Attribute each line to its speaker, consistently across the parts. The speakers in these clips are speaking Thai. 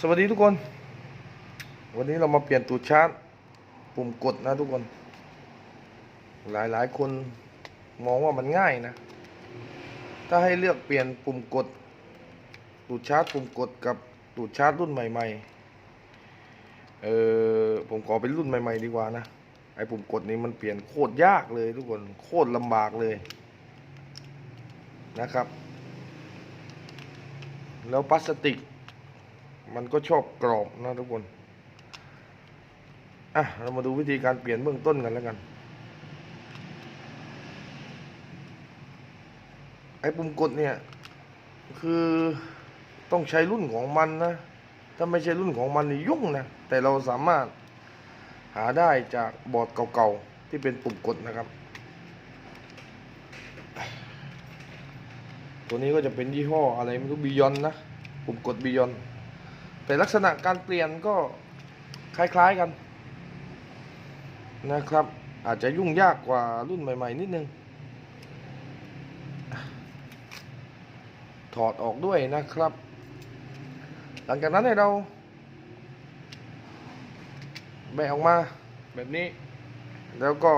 Speaker 1: สวัสดีทุกคน วันนี้เรามาเปลี่ยนตูดชาร์จปุ่มกดนะทุกคน หลายหลายคนมองว่ามันง่ายนะ ถ้าให้เลือกเปลี่ยนปุ่มกด ตูดชาร์จปุ่มกดกับตูดชาร์จรุ่นใหม่ ๆ เออผมขอเป็นรุ่นใหม่ ๆ ดีกว่านะไอ้ปุ่มกดนี้มันเปลี่ยนโคตรยากเลยทุกคนโคตรลำบากเลยนะครับ แล้วพลาสติก มันก็ชอบกรอบนะทุกคน อะ เรามาดูวิธีการเปลี่ยนเบื้องต้นกันแล้วกัน ไอ้ปุ่มกดเนี่ย คือต้องใช้รุ่นของมันนะ ถ้าไม่ใช่รุ่นของมันนี่ยุ่งนะ แต่เราสามารถหาได้จากบอร์ดเก่าๆ ที่เป็นปุ่มกดนะครับ ตัวนี้ก็จะเป็นยี่ห้ออะไรไม่รู้บิยอนนะ ปุ่มกดบิยอน แต่ลักษณะการเปลี่ยนก็คล้ายๆกันนะครับ อาจจะยุ่งยากกว่ารุ่นใหม่ ๆ นิดนึง ถอดออกด้วยนะครับ หลังจากนั้นให้เรา แบะออกมาแบบนี้ แล้วก็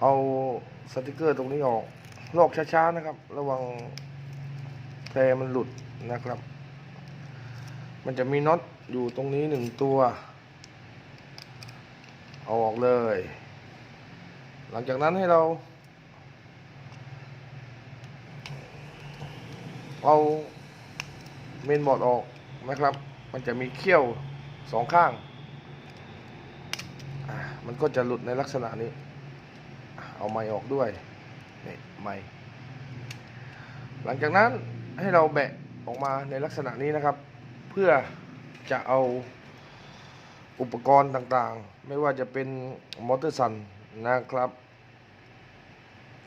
Speaker 1: เอาสติกเกอร์ตรงนี้ออกลอกช้า ๆ นะครับ ระวังแพรมันหลุดนะครับ มันจะมีน็อตอยู่ตรงนี้หนึ่งตัว เอาออกเลย หลังจากนั้นให้เราเอาเมนบอร์ดออกนะครับ มันจะมีเขี้ยวสองข้าง มันก็จะหลุดในลักษณะนี้ เอาไม้ออกด้วยนี่ไม้หลังจากนั้นให้เราแบะออกมาในลักษณะนี้นะครับ เพื่อจะเอาอุปกรณ์ต่างๆ ไม่ว่าจะเป็นมอเตอร์ซันนะครับ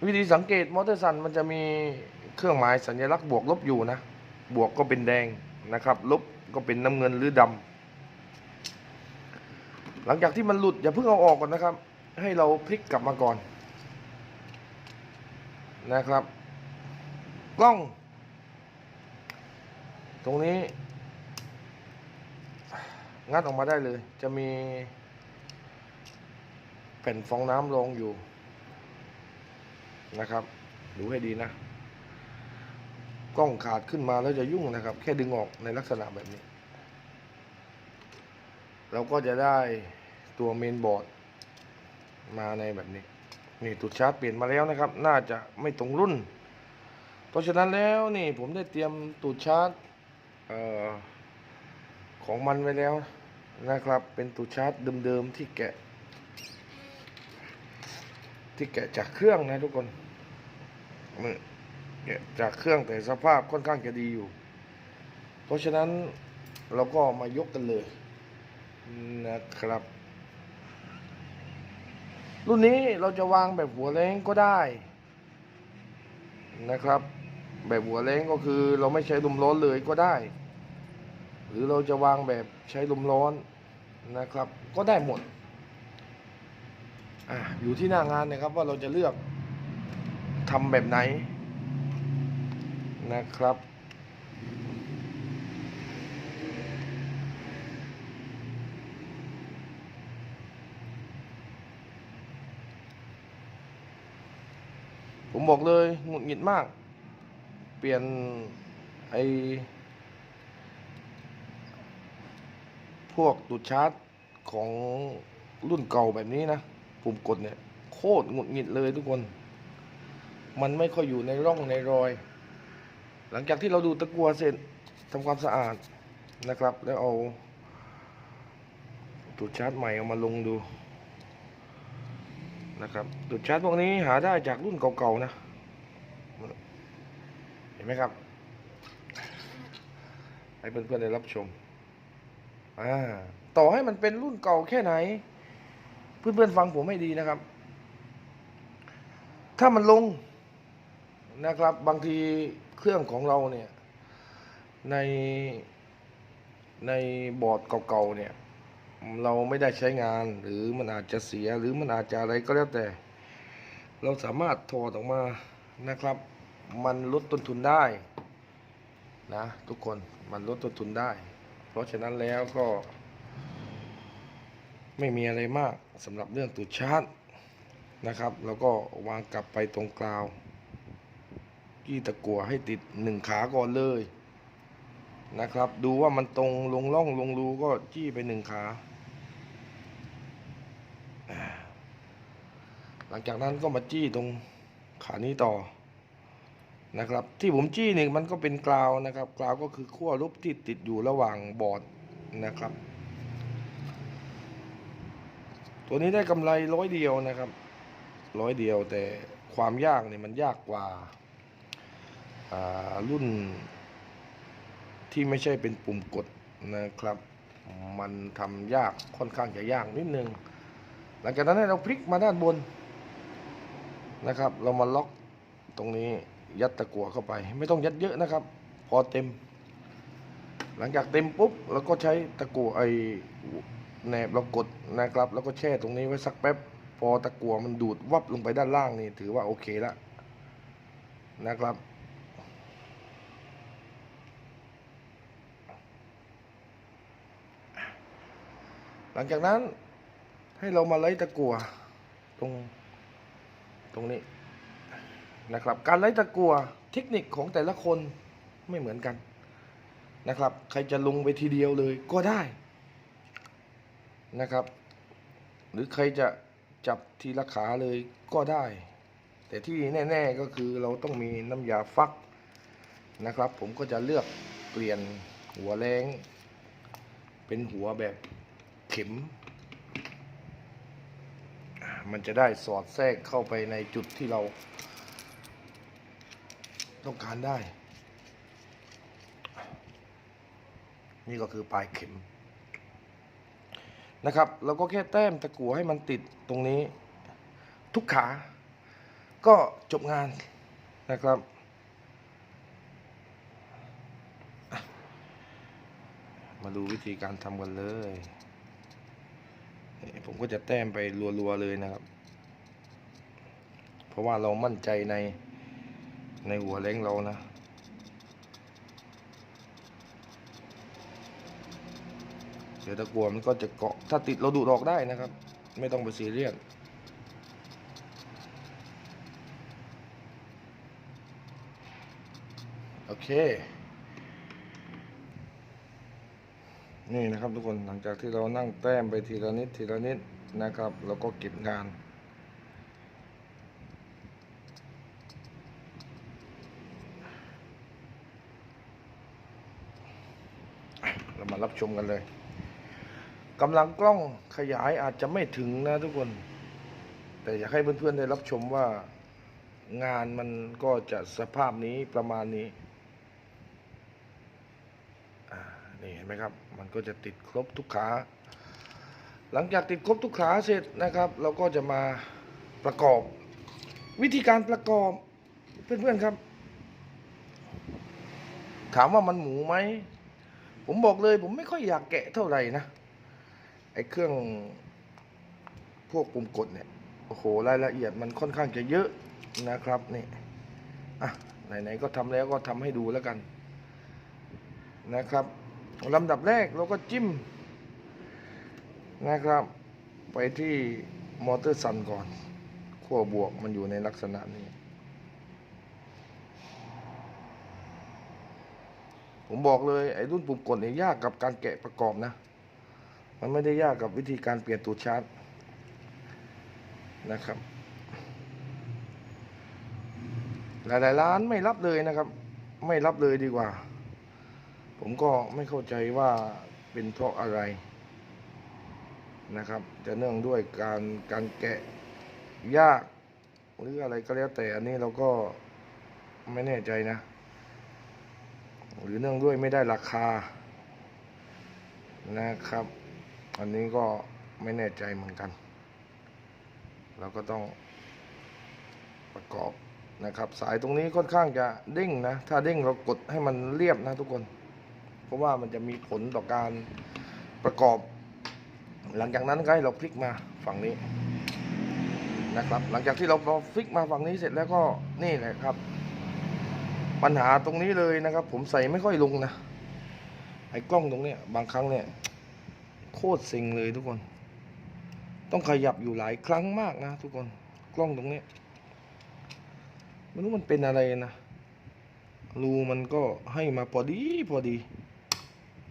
Speaker 1: วิธีสังเกตมอเตอร์ซันมันจะมีเครื่องหมายสัญลักษณ์บวกลบอยู่นะ บวกก็เป็นแดงนะครับ ลบก็เป็นน้ำเงินหรือดำหลังจากที่มันหลุดอย่าเพิ่งเอาออกก่อนนะครับ ให้เราพลิกกลับมาก่อนนะครับ กล้อง ตรงนี้ งัดออกมาได้เลย จะมี แผ่นฟองน้ำรองอยู่นะครับ ดูให้ดีนะ กล้องขาดขึ้นมาแล้วจะยุ่งนะครับ แค่ดึงออกในลักษณะแบบนี้ เราก็จะได้ตัวเมนบอร์ดมาในแบบนี้ นี่ตูดชาร์จเปลี่ยนมาแล้วนะครับ น่าจะไม่ตรงรุ่น เพราะฉะนั้นแล้วนี่ผมได้เตรียมตูดชาร์จของมันไว้แล้ว นะครับ เป็นตูดชาร์จเดิมๆที่แกะ ที่แกะจากเครื่องนะทุกคนนี่แกะจากเครื่องแต่สภาพค่อนข้างจะดีอยู่ เพราะฉะนั้นเราก็มายกกันเลยนะครับ รุ่นนี้เราจะวางแบบหัวเล้งก็ได้นะครับ แบบหัวเล้งก็คือเราไม่ใช้ลมร้อนเลยก็ได้ หรือเราจะวางแบบใช้ลมร้อน นะครับ ก็ได้หมดอะอยู่ที่หน้างานนะครับว่าเราจะเลือกทำแบบไหนนะครับ ผมบอกเลยหงุดหงิดมาก เปลี่ยนไอ พวกตูดชาร์จของรุ่นเก่าแบบนี้นะ ปุ่มกดเนี่ย โคตรหงุดหงิดเลยทุกคน มันไม่ค่อยอยู่ในร่องในรอย หลังจากที่เราดูตะกัวเสร็จทำความสะอาดนะครับ แล้วเอาตูดชาร์จใหม่เอามาลงดูนะครับตูดชาร์จพวกนี้หาได้จากรุ่นเก่าๆนะ เห็นไหมครับ ให้เพื่อนๆได้รับชม อ่าต่อให้มันเป็นรุ่นเก่าแค่ไหน เพื่อนๆฟังผมให้ดีนะครับ ถ้ามันลงนะครับ บางทีเครื่องของเราเนี่ย ในในบอร์ดเก่าๆเนี่ย เราไม่ได้ใช้งาน หรือมันอาจจะเสียหรือมันอาจจะอะไรก็แล้วแต่ เราสามารถถอดออกมานะครับ มันลดต้นทุนได้นะทุกคนมันลดต้นทุนได้ เพราะฉะนั้นแล้วก็ ไม่มีอะไรมากสำหรับเรื่องตูดชาร์จนะครับ แล้วก็วางกลับไปตรงกลาวกี้ตะกัวให้ติดหนึ่งขาก่อนเลยนะครับ ดูว่ามันตรงลงร่องลงรูก็จี้ไปหนึ่งขา หลังจากนั้นก็มาจี้ตรงขานี้ต่อ นะครับ ที่ผมจี้เนี่ยมันก็เป็นกราวนะครับกราวก็คือขั้วรูปที่ติดอยู่ระหว่างบอร์ดนะครับ ตัวนี้ได้กำไรร้อยเดียวนะครับร้อยเดียวแต่ความยากเนี่ยมันยากกว่าารุ่นที่ไม่ใช่เป็นปุ่มกดนะครับ มันทำยากค่อนข้างจะยากนิดนึง หลังจากนั้นเราพลิกมาด้านบนนะครับ เรามาล็อกตรงนี้ ยัดตะกั่วเข้าไป ไม่ต้องยัดเยอะนะครับ พอเต็ม หลังจากเต็มปุ๊บเราก็ใช้ตะกั่วไอแหนบเรากดนะครับ แล้วก็แช่ตรงนี้ไว้สักแป๊บ พอตะกั่วมันดูดวับลงไปด้านล่างนี่ถือว่าโอเคแล้วนะครับหลังจากนั้นให้เรามาไล่ตะกั่วตรงตรงนี้ นะครับ การไล่ตะกัวเทคนิคของแต่ละคนไม่เหมือนกันนะครับ ใครจะลงไปทีเดียวเลยก็ได้นะครับ หรือใครจะจับทีละขาเลยก็ได้ แต่ที่แน่ๆก็คือเราต้องมีน้ำยาฟักนะครับ ผมก็จะเลือกเปลี่ยนหัวแรงเป็นหัวแบบเข็ม มันจะได้สอดแทรกเข้าไปในจุดที่เรา ต้องการได้ นี่ก็คือปลายเข็มนะครับเราก็แค่แต้มตะกั่วให้มันติดตรงนี้ ทุกขา ก็จบงานนะครับ มาดูวิธีการทำกันเลย ผมก็จะแต้มไปรัวๆเลยนะครับ เพราะว่าเรามั่นใจใน ในหัวเล้งเรานะ เดี๋ยวตะกัวมันก็จะเกาะ ถ้าติดเราดูดออกได้นะครับ ไม่ต้องไปซีเรียสโอเค นี่นะครับทุกคนหลังจากที่เรานั่งแต้มไปทีละนิดทีละนิดนะครับเราก็เก็บงาน เรับชมกันเลยกำลังกล้องขยายอาจจะไม่ถึงนะทุกคน แต่อยากให้เพื่อนๆได้รับชมว่างานมันก็จะสภาพนี้ประมาณนี้นี่เห็นไหมครับ มันก็จะติดครบทุกขา หลังจากติดครบทุกขาเสร็จนะครับ เราก็จะมาประกอบ วิธีการประกอบเพื่อนๆครับ ถามว่ามันหมูไหม ผมบอกเลย ผมไม่ค่อยอยากแกะเท่าไหร่นะไอ้เครื่องพวกปุ่มกดเนี่ยโอ้โหรายละเอียดมันค่อนข้างจะเยอะนะครับนี่อะไหนๆก็ทำแล้วก็ทำให้ดูแล้วกันนะครับลำดับแรกเราก็จิ้มนะครับ ไปที่มอเตอร์ซันก่อนขั้วบวกมันอยู่ในลักษณะนี้ ผมบอกเลยไอ้รุ่นปุ่มกดเนี่ยยากกับการแกะประกอบนะ มันไม่ได้ยากกับวิธีการเปลี่ยนตูดชาร์จนะครับ หลายๆร้านไม่รับเลยนะครับ ไม่รับเลยดีกว่า ผมก็ไม่เข้าใจว่าเป็นเพราะอะไรนะครับ จะเนื่องด้วยการการแกะยากหรืออะไรก็แล้วแต่อันนี้เราก็ไม่แน่ใจนะ หรือเนื่องด้วยไม่ได้ราคานะครับ อันนี้ก็ไม่แน่ใจเหมือนกัน เราก็ต้องประกอบนะครับ สายตรงนี้ค่อนข้างจะเด้งนะ ถ้าเด้งเรากดให้มันเรียบนะทุกคน เพราะว่ามันจะมีผลต่อการประกอบ หลังจากนั้นก็ให้เราพลิกมาฝั่งนี้นะครับ หลังจากที่เราพลิกมาฝั่งนี้เสร็จแล้วก็นี่แหละครับ ปัญหาตรงนี้เลยนะครับ ผมใส่ไม่ค่อยลงนะไอ้กล้องตรงเนี้ยบางครั้งเนี่ยโคตรเซ็งเลยทุกคน ต้องขยับอยู่หลายครั้งมากนะทุกคนกล้องตรงเนี้ยไม่รู้มันเป็นอะไรนะรูมันก็ให้มาพอดีพอดี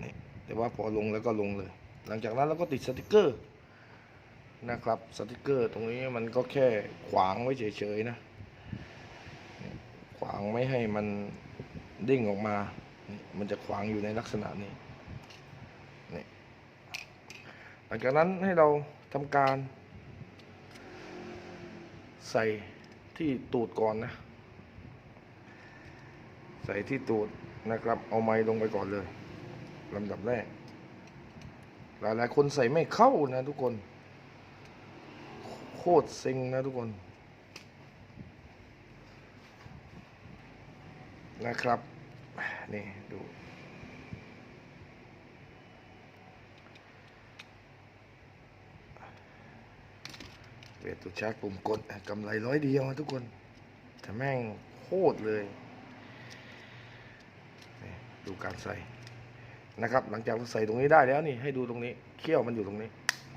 Speaker 1: นี่แต่ว่าพอลงแล้วก็ลงเลย หลังจากนั้นเราก็ติดสติกเกอร์นะครับสติกเกอร์ตรงนี้มันก็แค่ขวางไว้เฉยๆนะางไม่ให้มันเด้งออกมา มันจะขวางอยู่ในลักษณะนี้นี่หลังจากนั้นให้เราทำการ ใส่ที่ตูดก่อนนะ ใส่ที่ตูดนะครับ เอาไม้ลงไปก่อนเลยลำดับแรก หลายหลายๆคนใส่ไม่เข้านะทุกคน โคตรเซ็งนะทุกคน นะครับ นี่ ดู เวทตุชักปุ่มกดกำไรร้อยเดียวทุกคนแต่แม่งโคตรเลยดูการใส่นะครับ หลังจากเราใส่ตรงนี้ได้แล้วนี่ให้ดูตรงนี้เขี้ยวมันอยู่ตรงนี้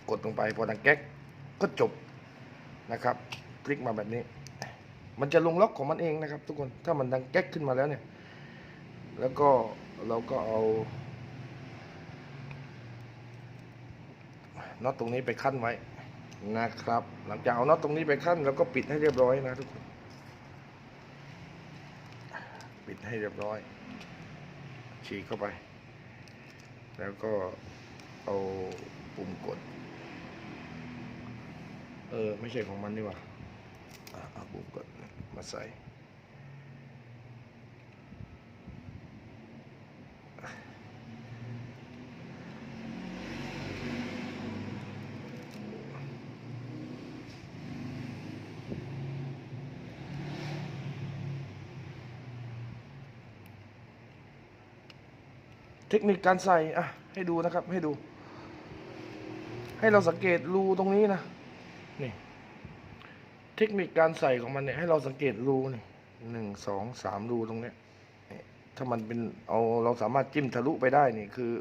Speaker 1: กดลงไปพอดังแก๊กก็จบนะครับ คลิกมาแบบนี้ มันจะลงล็อกของมันเองนะครับ ทุกคนถ้ามันดังแก๊กขึ้นมาแล้วเนี่ย แล้วก็เราก็เอาน็อตตรงนี้ไปขั้นไว้นะครับ หลังจากเอาน็อตตรงนี้ไปขั้นแล้วก็ปิดให้เรียบร้อยนะทุกคน ปิดให้เรียบร้อย ฉีกเข้าไป แล้วก็เอาปุ่มกด เออ ไม่ใช่ของมันนี่หว่า เอาปุ่มกดมาใส่เทคนิคการใส่อะให้ดูนะครับให้ดู ให้เราสังเกตรูตรงนี้นะนี่ ทคนิคการใส่ของมันเนี่ยให้เราสังเกตรูนี่หนึ่งสองสามรูตรงเนี้ยถ้ามันเป็นเอาเราสามารถจิ้มทะลุไปได้นี่คือ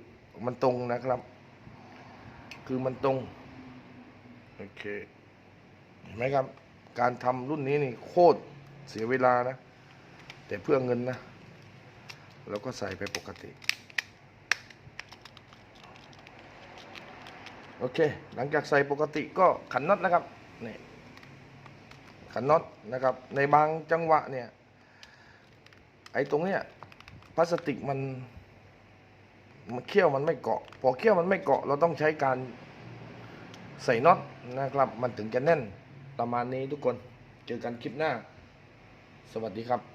Speaker 1: มันตรงนะครับ คือมันตรงโอเคเห็นไหมครับ การทำรุ่นนี้นี่โคตรเสียเวลานะ แต่เพื่อเงินนะเราก็ใส่ไปปกติโอเค หลังจากใส่ปกติก็ขันน็อตนะครับนี่ ขันน็อตนะครับ ในบางจังหวะเนี่ย ไอ้ตรงเนี้ยพลาสติกมันมันเขี้ยวมันไม่เกาะ พอเขี้ยวมันไม่เกาะ เราต้องใช้การใส่น็อตนะครับ มันถึงจะแน่นประมาณนี้ทุกคน เจอกันคลิปหน้า สวัสดีครับ